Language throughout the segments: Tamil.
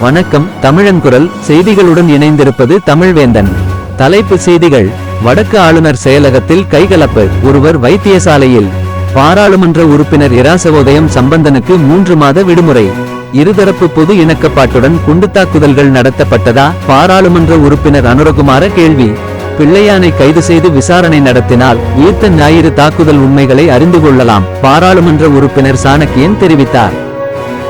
வணக்கம் தமிழன்குரல் செய்திகளுடன் இணைந்திருப்பது தமிழ்வேந்தன். தலைப்பு செய்திகள். வடக்கு ஆளுநர் செயலகத்தில் கைகலப்பு. ஒருவர் வைத்தியசாலையில். பாராளுமன்ற உறுப்பினர் இராசவோதயம் சம்பந்தனுக்கு மூன்று மாத விடுமுறை. இருதரப்பு பொது இணக்கப்பாட்டுடன் குண்டுத்தாக்குதல்கள் நடத்தப்பட்டதா? பாராளுமன்ற உறுப்பினர் அனுரகுமார கேள்வி. பிள்ளையானை கைது செய்து விசாரணை நடத்தினால் ஈர்த்த ஞாயிறு தாக்குதல் உண்மைகளை அறிந்து கொள்ளலாம். பாராளுமன்ற உறுப்பினர் சாணக்கியன் தெரிவித்தார்.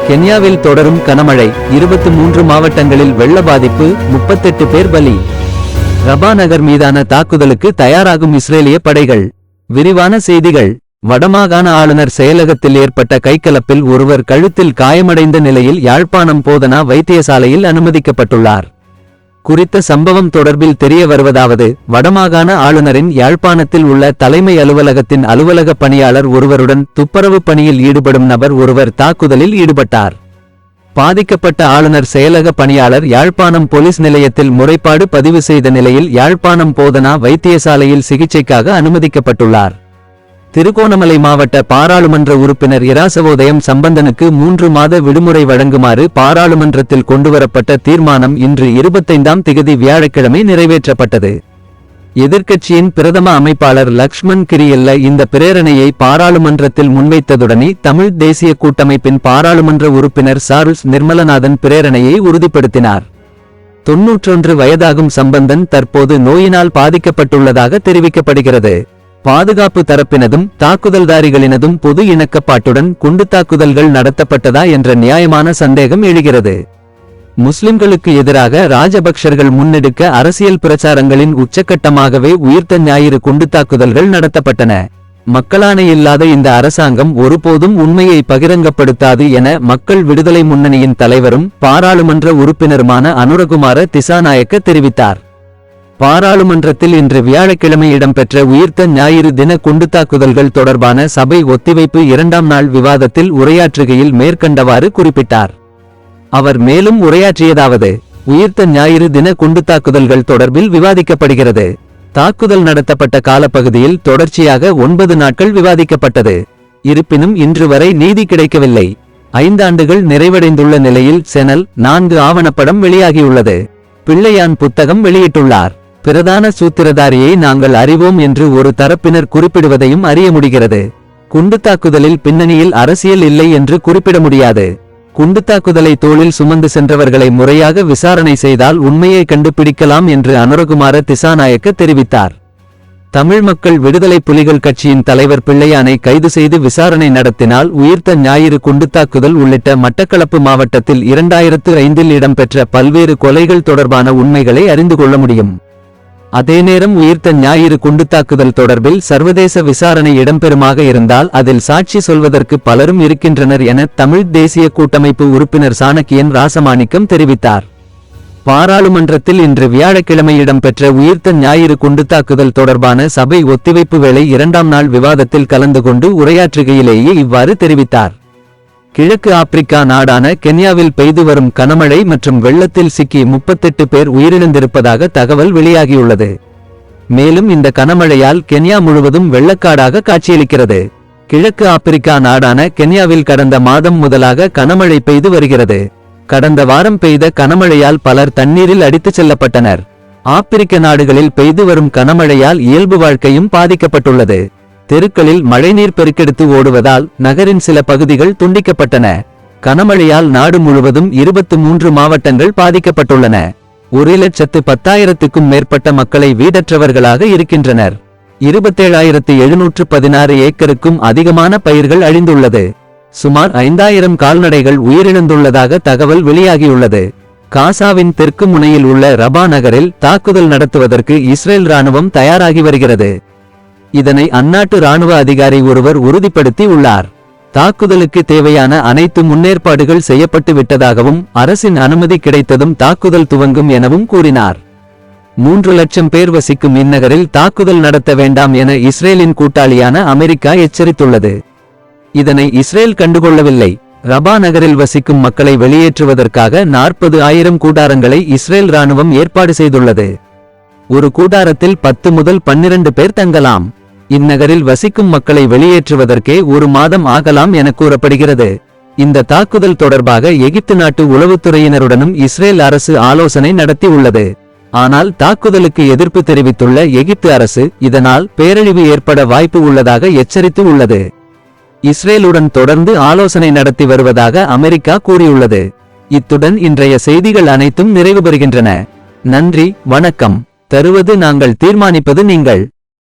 கென்யாவில் தொடரும் கனமழை இருபத்தி மூன்று மாவட்டங்களில் வெள்ள பாதிப்பு முப்பத்தெட்டு பேர் பலி. ரபா நகர் மீதான தாக்குதலுக்கு தயாராகும் இஸ்ரேலிய படைகள். விரிவான செய்திகள். வடமாகாண ஆளுநர் செயலகத்தில் ஏற்பட்ட கைகலப்பில் ஒருவர் கழுத்தில் காயமடைந்த நிலையில் யாழ்ப்பாணம் போதனா வைத்தியசாலையில் அனுமதிக்கப்பட்டுள்ளார். குறித்த சம்பவம் தொடர்பில் தெரிய வருவதாவது வடமாகாண ஆளுநரின் யாழ்ப்பாணத்தில் உள்ள தலைமை அலுவலகத்தின் அலுவலக பணியாளர் ஒருவருடன் துப்பரவு பணியில் ஈடுபடும் நபர் ஒருவர் தாக்குதலில் ஈடுபட்டார். பாதிக்கப்பட்ட ஆளுநர் செயலக பணியாளர் யாழ்ப்பாணம் போலீஸ் நிலையத்தில் முறைப்பாடு பதிவு செய்த நிலையில் யாழ்ப்பாணம் போதனா வைத்தியசாலையில் சிகிச்சைக்காக அனுமதிக்கப்பட்டுள்ளார். திருகோணமலை மாவட்ட பாராளுமன்ற உறுப்பினர் இராசவோதயம் சம்பந்தனுக்கு மூன்று மாத விடுமுறை வழங்குமாறு பாராளுமன்றத்தில் கொண்டுவரப்பட்ட தீர்மானம் இன்று இருபத்தைந்தாம் திகதி வியாழக்கிழமை நிறைவேற்றப்பட்டது. எதிர்க்கட்சியின் பிரதம அமைப்பாளர் லக்ஷ்மண் கிரியல்ல இந்த பிரேரணையை பாராளுமன்றத்தில் முன்வைத்ததுடனே தமிழ் தேசிய கூட்டமைப்பின் பாராளுமன்ற உறுப்பினர் சார்ல்ஸ் நிர்மலநாதன் பிரேரணையை உறுதிப்படுத்தினார். தொன்னூற்றொன்று வயதாகும் சம்பந்தன் தற்போது நோயினால் பாதிக்கப்பட்டுள்ளதாக தெரிவிக்கப்படுகிறது. பாதுகாப்பு தரப்பினதும் தாக்குதல்தாரிகளினதும் பொது இணக்கப்பாட்டுடன் குண்டு தாக்குதல்கள் நடத்தப்பட்டதா என்ற நியாயமான சந்தேகம் எழுகிறது. முஸ்லிம்களுக்கு எதிராக ராஜபக்ஷர்கள் முன்னெடுக்க அரசியல் பிரச்சாரங்களின் உச்சக்கட்டமாகவே உயிர்த்த ஞாயிறு குண்டு தாக்குதல்கள் நடத்தப்பட்டன. மக்களாணை இல்லாத இந்த அரசாங்கம் ஒருபோதும் உண்மையை பகிரங்கப்படுத்தாது என மக்கள் விடுதலை முன்னணியின் தலைவரும் பாராளுமன்ற உறுப்பினருமான அனுரகுமார திசாநாயக்க தெரிவித்தார். பாராளுமன்றத்தில் இன்று வியாழக்கிழமை இடம்பெற்ற உயிர்த்த ஞாயிறு தின குண்டுத்தாக்குதல்கள் தொடர்பான சபை ஒத்திவைப்பு இரண்டாம் நாள் விவாதத்தில் உரையாற்றுகையில் மேற்கண்டவாறு குறிப்பிட்டார். அவர் மேலும் உரையாற்றியதாவது உயிர்த்த ஞாயிறு தின குண்டுத்தாக்குதல்கள் தொடர்பில் விவாதிக்கப்படுகிறது. தாக்குதல் நடத்தப்பட்ட காலப்பகுதியில் தொடர்ச்சியாக ஒன்பது நாட்கள் விவாதிக்கப்பட்டது. இருப்பினும் இன்று வரை நீதி கிடைக்கவில்லை. ஐந்தாண்டுகள் நிறைவடைந்துள்ள நிலையில் செனல் நான்கு ஆவணப்படம் வெளியாகியுள்ளது. பிள்ளையான் புத்தகம் வெளியிட்டுள்ளார். பிரதான சூத்திரதாரியை நாங்கள் அறிவோம் என்று ஒரு தரப்பினர் குறிப்பிடுவதையும் அறிய முடிகிறது. குண்டு தாக்குதலில் பின்னணியில் அரசியல் இல்லை என்று குறிப்பிட முடியாது. குண்டு தாக்குதலை தோளில் சுமந்து சென்றவர்களை முறையாக விசாரணை செய்தால் உண்மையை கண்டுபிடிக்கலாம் என்று அனுரகுமார திசாநாயக்க தெரிவித்தார். தமிழ் மக்கள் விடுதலை புலிகள் கட்சியின் தலைவர் பிள்ளையானை கைது செய்து விசாரணை நடத்தினால் உயிர்த்த ஞாயிறு குண்டுத்தாக்குதல் உள்ளிட்ட மட்டக்களப்பு மாவட்டத்தில் இரண்டாயிரத்து ஐந்தில் இடம்பெற்ற பல்வேறு கொலைகள் தொடர்பான உண்மைகளை அறிந்து கொள்ள முடியும். அதே நேரம் உயிர்த்த ஞாயிறு குண்டுத்தாக்குதல் தொடர்பில் சர்வதேச விசாரணை இடம்பெறுமாக இருந்தால் அதில் சாட்சி சொல்வதற்கு பலரும் இருக்கின்றனர் என தமிழ் தேசிய கூட்டமைப்பு உறுப்பினர் சாணக்கியன் ராசமாணிக்கம் தெரிவித்தார். பாராளுமன்றத்தில் இன்று வியாழக்கிழமை இடம்பெற்ற உயிர்த்த ஞாயிறு குண்டுத்தாக்குதல் தொடர்பான சபை ஒத்திவைப்பு வேளை இரண்டாம் நாள் விவாதத்தில் கலந்து கொண்டு உரையாற்றுகையிலேயே இவ்வாறு தெரிவித்தார். கிழக்கு ஆப்பிரிக்கா நாடான கென்யாவில் பெய்து வரும் கனமழை மற்றும் வெள்ளத்தில் சிக்கி முப்பத்தெட்டு பேர் உயிரிழந்திருப்பதாக தகவல் வெளியாகியுள்ளது. மேலும் இந்த கனமழையால் கென்யா முழுவதும் வெள்ளக்காடாக காட்சியளிக்கிறது. கிழக்கு ஆப்பிரிக்கா நாடான கென்யாவில் கடந்த மாதம் முதலாக கனமழை பெய்து வருகிறது. கடந்த வாரம் பெய்த கனமழையால் பலர் தண்ணீரில் அடித்துச் செல்லப்பட்டனர். ஆப்பிரிக்க நாடுகளில் பெய்து வரும் கனமழையால் இயல்பு வாழ்க்கையும் பாதிக்கப்பட்டுள்ளது. தெருக்களில் மழைநீர் பெருக்கெடுத்து ஓடுவதால் நகரின் சில பகுதிகள் துண்டிக்கப்பட்டன. கனமழையால் நாடு முழுவதும் இருபத்து மூன்று மாவட்டங்கள் பாதிக்கப்பட்டுள்ளன. ஒரு லட்சத்து பத்தாயிரத்துக்கும் மேற்பட்ட மக்களை வீடற்றவர்களாக இருக்கின்றனர். இருபத்தேழாயிரத்து எழுநூற்று பதினாறு ஏக்கருக்கும் அதிகமான பயிர்கள் அழிந்துள்ளது. சுமார் ஐந்தாயிரம் கால்நடைகள் உயிரிழந்துள்ளதாக தகவல் வெளியாகியுள்ளது. காசாவின் தெற்கு முனையில் உள்ள ரபா நகரில் தாக்குதல் நடத்துவதற்கு இஸ்ரேல் ராணுவம் தயாராகி வருகிறது. இதனை அந்நாட்டு ராணுவ அதிகாரி ஒருவர் உறுதிப்படுத்தி உள்ளார். தாக்குதலுக்கு தேவையான அனைத்து முன்னேற்பாடுகள் செய்யப்பட்டு விட்டதாகவும் அரசின் அனுமதி கிடைத்ததும் தாக்குதல் துவங்கும் எனவும் கூறினார். மூன்று லட்சம் பேர் வசிக்கும் இந்நகரில் தாக்குதல் நடத்த வேண்டாம் என இஸ்ரேலின் கூட்டாளியான அமெரிக்கா எச்சரித்துள்ளது. இதனை இஸ்ரேல் கண்டுகொள்ளவில்லை. ரபா நகரில் வசிக்கும் மக்களை வெளியேற்றுவதற்காக நாற்பது ஆயிரம் கூடாரங்களை இஸ்ரேல் ராணுவம் ஏற்பாடு செய்துள்ளது. ஒரு கூடாரத்தில் பத்து முதல் பன்னிரண்டு பேர் தங்கலாம். இந்நகரில் வசிக்கும் மக்களை வெளியேற்றுவதற்கே ஒரு மாதம் ஆகலாம் என கூறப்படுகிறது. இந்த தாக்குதல் தொடர்பாக எகிப்து நாட்டு உளவுத்துறையினருடனும் இஸ்ரேல் அரசு ஆலோசனை நடத்தி உள்ளது. ஆனால் தாக்குதலுக்கு எதிர்ப்பு தெரிவித்துள்ள எகிப்து அரசு இதனால் பேரழிவு ஏற்பட வாய்ப்பு உள்ளதாக எச்சரித்து உள்ளது. இஸ்ரேலுடன் தொடர்ந்து ஆலோசனை நடத்தி வருவதாக அமெரிக்கா கூறியுள்ளது. இத்துடன் இன்றைய செய்திகள் அனைத்தும் நிறைவு பெறுகின்றன நன்றி வணக்கம். தருவது நாங்கள் தீர்மானிப்பது நீங்கள்.